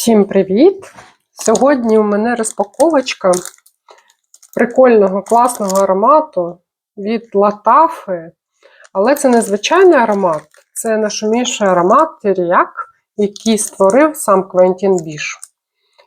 Всім привіт! Сьогодні у мене розпаковочка прикольного класного аромату від Латафи. Але це не звичайний аромат, це нашуміший аромат Тіріяк, який створив сам Квентін Біш.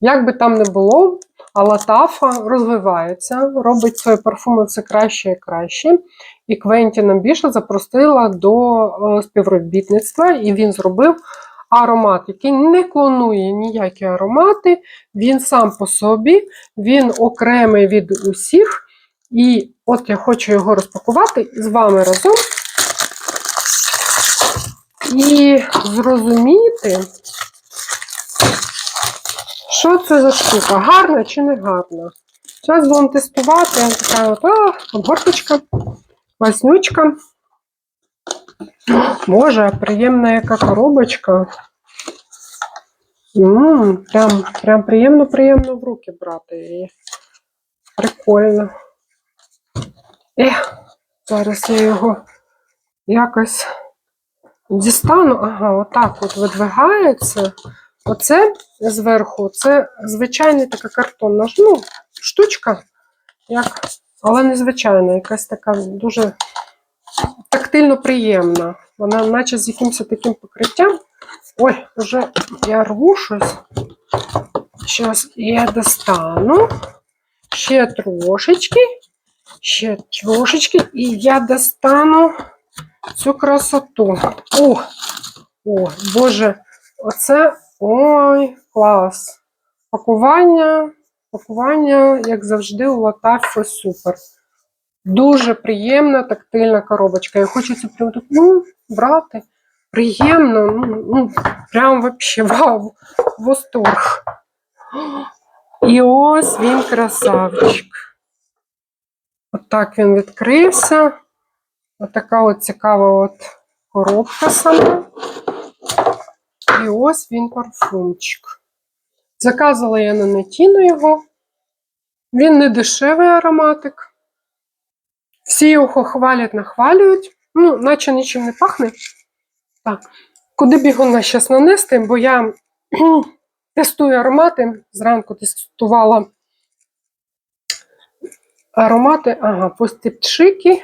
Як би там не було, а Латафа розвивається, робить свої парфуми все краще і краще. І Квентіна Біша запросила до е, співробітництва, і він зробив аромат, який не клонує ніякі аромати, він сам по собі, він окремий від усіх. І от я хочу його розпакувати з вами разом і зрозуміти, що це за штука, гарна чи не гарна. Зараз будемо тестувати. Така от а, обгорточка, класнючка. Боже, приємна яка коробочка. М, прям, прям приємно-приємно в руки брати її. Прикольно. Ех, зараз я його якось дістану. Ага, отак от видвигається. Оце зверху, це звичайна така картонна ну, штучка, як, але незвичайна, якась така дуже тактильно приємна. Вона наче з якимось таким покриттям. Ой, вже я рву щось. Зараз я достану. Ще трошечки. Ще трошечки. І я достану цю красоту. О, о, Боже, оце ой, клас. Пакування, пакування, як завжди, у Латафи супер. Дуже приємна тактильна коробочка. Я це прям так, ну, брати. Приємно, ну, ну прям вообще вау, восторг. І ось він красавчик. Отак от він відкрився. Отака от цікава от коробка сама. І ось він парфумчик. Заказала я на Нетіну його. Він не дешевий ароматик. Всі його хвалять, нахвалюють. Ну, наче нічим не пахне. Так, куди б його зараз нанести, бо я тестую аромати. Зранку тестувала аромати, ага, постіпчики.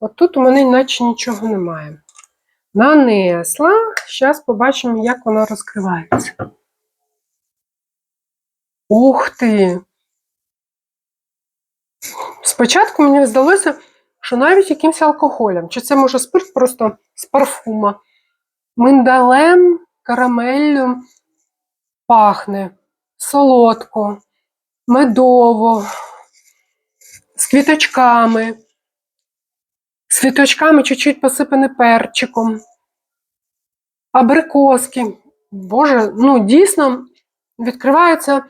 От тут у мене наче нічого немає. Нанесла. Зараз побачимо, як вона розкривається. Ух ти! Спочатку мені здалося, що навіть якимось алкоголем. Чи це може спирт просто з парфума. Миндалем, карамеллю пахне солодко, медово, з квіточками, з квіточками чуть-чуть посипане перчиком, абрикоски. Боже, ну дійсно відкривається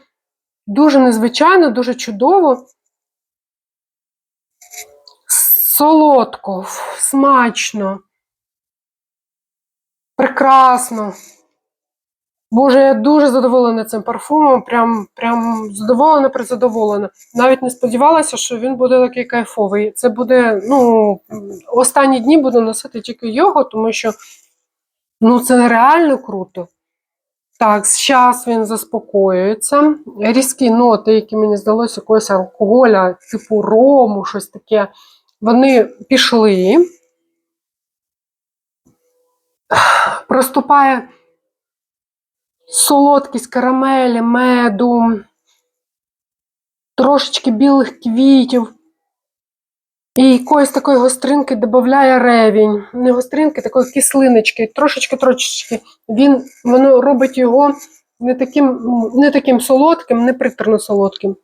дуже незвичайно, дуже чудово. Солодко, смачно, прекрасно. Боже, я дуже задоволена цим парфумом. Прям прям задоволена, призадоволена. Навіть не сподівалася, що він буде такий кайфовий. Це буде, ну, останні дні буду носити тільки його, тому що ну, це реально круто. Так, зараз він заспокоюється. Різкі ноти, які мені здалося, якогось алкоголя, типу рому, щось таке, вони пішли. Проступає солодкість карамелі, меду, трошечки білих квітів. І якоїсь такої гостринки додає ревінь. Не гостринки, такої кислиночки, трошечки-трошечки. Він воно робить його не таким не таким солодким, не приторно солодким.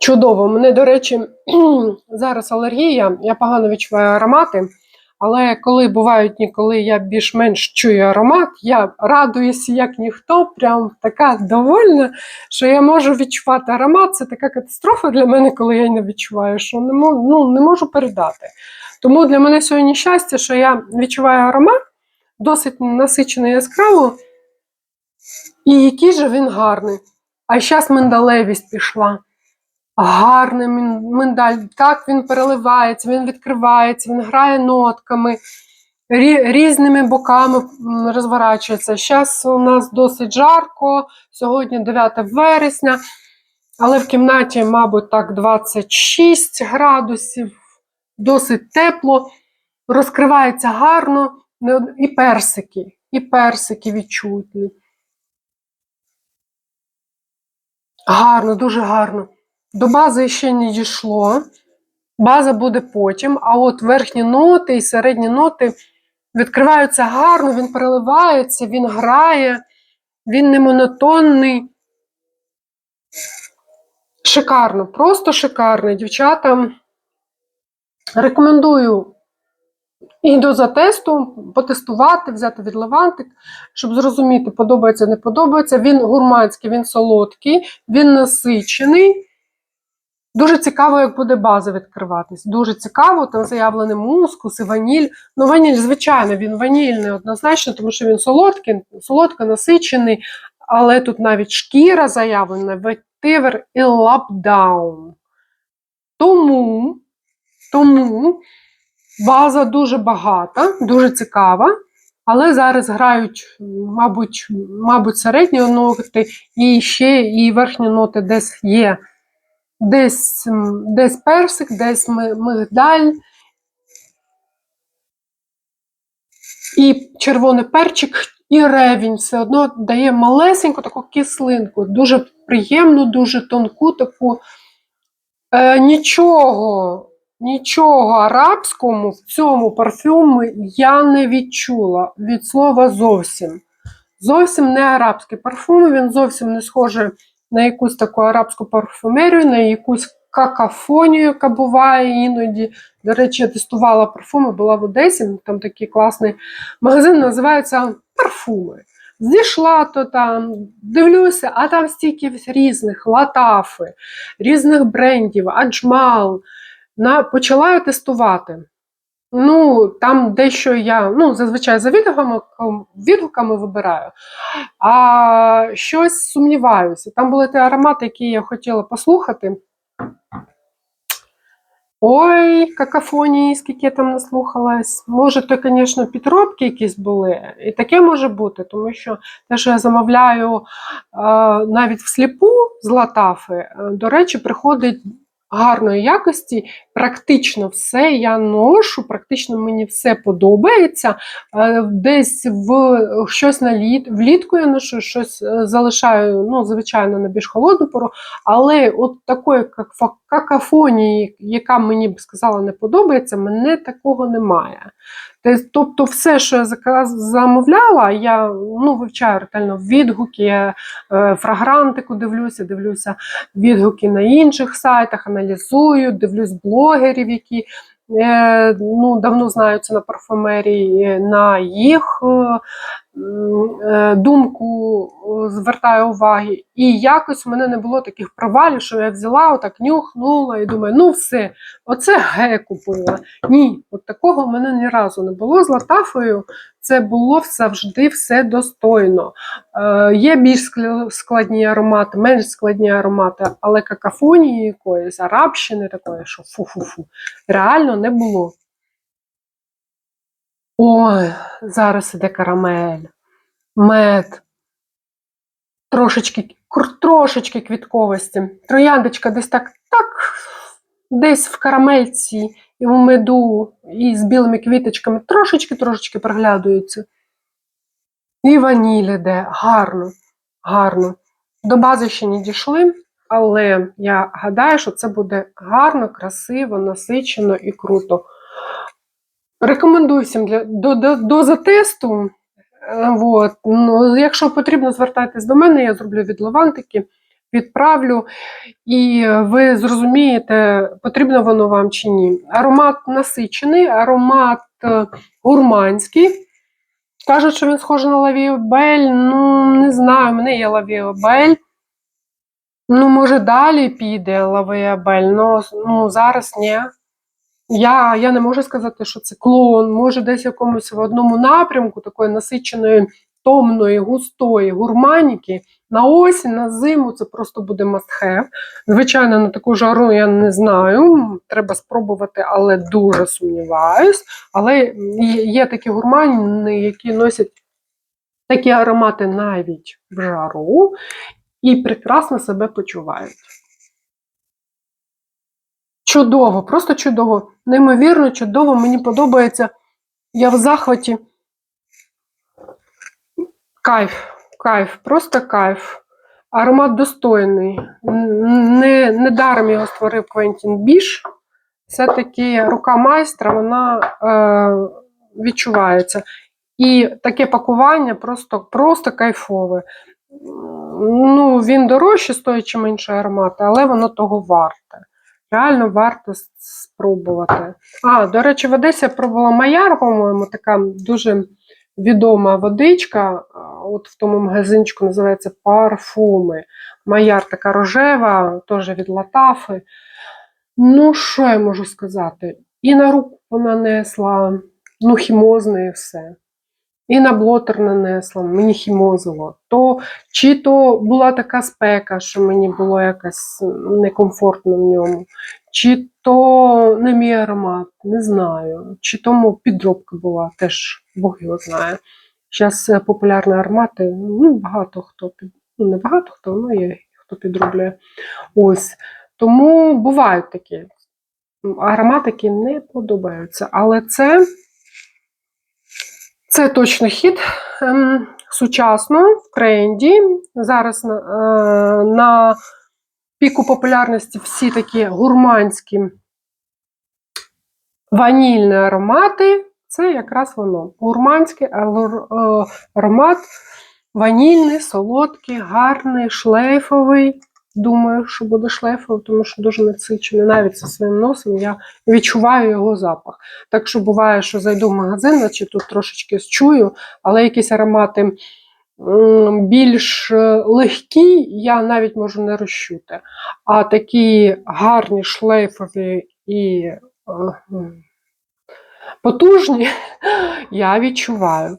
Чудово. Мене, до речі, зараз алергія, я погано відчуваю аромати. Але коли бувають дні, коли я більш-менш чую аромат, я радуюся, як ніхто, прям така довольна, що я можу відчувати аромат. Це така катастрофа для мене, коли я не відчуваю, що не можу, ну, не можу передати. Тому для мене сьогодні щастя, що я відчуваю аромат, досить насичений яскраво, і який же він гарний. А зараз миндалевість пішла гарний миндаль. Так він переливається, він відкривається, він грає нотками. різними боками розворачується. Зараз у нас досить жарко, сьогодні 9 вересня, але в кімнаті, мабуть, так 26 градусів, досить тепло, розкривається гарно, і персики, і персики відчутні. Гарно, дуже гарно. До бази ще не дійшло. База буде потім, а от верхні ноти і середні ноти відкриваються гарно, він переливається, він грає, він не монотонний. Шикарно, просто шикарно. Дівчата. Рекомендую і до затесту потестувати, взяти від Левантик, щоб зрозуміти, подобається, не подобається. Він гурманський, він солодкий, він насичений. Дуже цікаво, як буде база відкриватись. Дуже цікаво, там заявлений мускус і ваніль. Ну, ваніль, звичайно, він ванільний однозначно, тому що він солодкий, солодко насичений, але тут навіть шкіра заявлена, ветивер і лапдаун. Тому, тому база дуже багата, дуже цікава. Але зараз грають, мабуть, мабуть, середні ноти і ще і верхні ноти десь є. Десь, десь персик, десь мигдаль. І червоний перчик, і ревінь все одно дає малесеньку таку кислинку, дуже приємну, дуже тонку таку. Е, нічого, нічого арабському в цьому парфюмі я не відчула від слова зовсім. Зовсім не арабський парфум, він зовсім не схожий на якусь таку арабську парфумерію, на якусь какафонію, яка буває іноді. До речі, я тестувала парфуми, була в Одесі, там такий класний магазин, називається Парфуми. Зійшла то там, дивлюся, а там стільки різних латафи, різних брендів, аджмал. На, почала я тестувати. Ну, там дещо я ну, зазвичай за відгуками, відгуками вибираю, а щось сумніваюся. Там були ті аромати, які я хотіла послухати. Ой, какафонії, скільки я там наслухалась. Може, то, звісно, підробки якісь були. І таке може бути, тому що те, що я замовляю е, навіть всліпу з латафи, е, до речі, приходить гарної якості. Практично все я ношу, практично мені все подобається. Е, Десь в щось на літ, влітку я ношу, щось е, залишаю, ну, звичайно, на більш холодну пору. Але от такої какафонії, яка мені б сказала не подобається, мене такого немає. Тобто, все, що я замовляла, я ну, вивчаю ретельно відгуки, е, фрагрантику дивлюся, дивлюся відгуки на інших сайтах, аналізую, дивлюсь блогерів, які е, ну, давно знаються на парфумерії, е, на їх думку е, звертаю уваги. І якось в мене не було таких провалів, що я взяла, отак нюхнула і думаю, ну все, оце ге купила. Ні, от такого в мене ні разу не було з латафою. Це було завжди все достойно. Е, є більш складні аромати, менш складні аромати, але какафонії якоїсь, арабщини такої, що фу-фу-фу, реально не було. Ой, зараз іде карамель, мед, трошечки, трошечки квітковості. Трояндочка десь так, так, десь в карамельці і в меду, і з білими квіточками трошечки-трошечки проглядується. І ваніль іде, гарно, гарно. До бази ще не дійшли, але я гадаю, що це буде гарно, красиво, насичено і круто. Рекомендую всім для, до, до, до затесту. Е, Вот. Ну, якщо потрібно, звертайтесь до мене, я зроблю від Левантики, відправлю, і ви зрозумієте, потрібно воно вам чи ні. Аромат насичений, аромат е, гурманський. Кажуть, що він схожий на лавіобель. Ну, не знаю, в мене є лавіобель. Ну, може, далі піде лавіобель, но ну, зараз ні. Я, я не можу сказати, що це клон. Може, десь в якомусь в одному напрямку такої насиченої томної, густої гурманіки. На осінь, на зиму це просто буде have. Звичайно, на таку жару я не знаю. Треба спробувати, але дуже сумніваюсь. Але є такі гурмани, які носять такі аромати навіть в жару і прекрасно себе почувають. Чудово, просто чудово. Неймовірно, чудово. Мені подобається. Я в захваті. Кайф, кайф, просто кайф. Аромат достойний. Не, не даром його створив Квентін Біш. Все-таки рука майстра, вона е, відчувається. І таке пакування просто, просто кайфове. Ну, він дорожче стоїть, чим інші аромати, але воно того варте. Реально варто спробувати. А, до речі, в Одесі я пробувала Маяр, по-моєму, така дуже відома водичка. От в тому магазинчику називається парфуми. Маяр така рожева, теж від Латафи. Ну, що я можу сказати? І на руку нанесла, ну, хімозне і все. І на блотер нанесла, мені хімозило. То, чи то була така спека, що мені було якось некомфортно в ньому, чи то не мій аромат, не знаю. Чи тому підробка була, теж Бог його знає. Зараз популярні аромати, ну, багато хто ну, не багато хто, ну є хто підроблює. Ось. Тому бувають такі аромати, які не подобаються. Але це, це точно хід ем, сучасно, в тренді. Зараз е, на піку популярності всі такі гурманські ванільні аромати. Це якраз воно. Гурманський е, аромат, ванільний, солодкий, гарний, шлейфовий. Думаю, що буде шлейфовий, тому що дуже насичений. Навіть зі своїм носом я відчуваю його запах. Так що буває, що зайду в магазин, наче тут трошечки чую, але якісь аромати більш е, легкі, я навіть можу не розчути. А такі гарні, шлейфові і е, потужні, я відчуваю.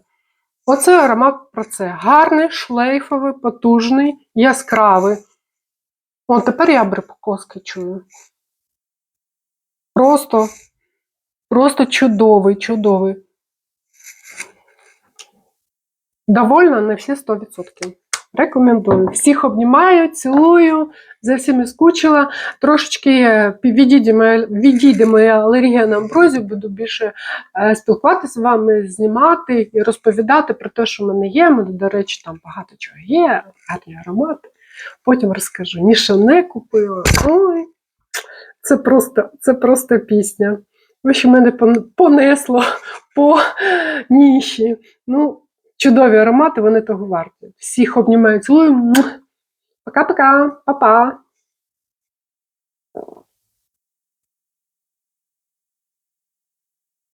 Оце аромат про це. Гарний, шлейфовий, потужний, яскравий. О, тепер я абрикоски чую. Просто, просто чудовий, чудовий. Довольна на всі 100%. Рекомендую. Всіх обнімаю, цілую, за всіми скучила. Трошечки е, відійде моя, алергія на амброзію, буду більше е, спілкуватися з вами, знімати і розповідати про те, що в мене є. У до речі, там багато чого є, гарні аромати. Потім розкажу. Ніщо не купила. Ой, це просто, це просто пісня. Ви що мене понесло по ніші. Ну, чудові аромати, вони того варті. Всіх обнімаю, цілую. Пока-пока, па-па.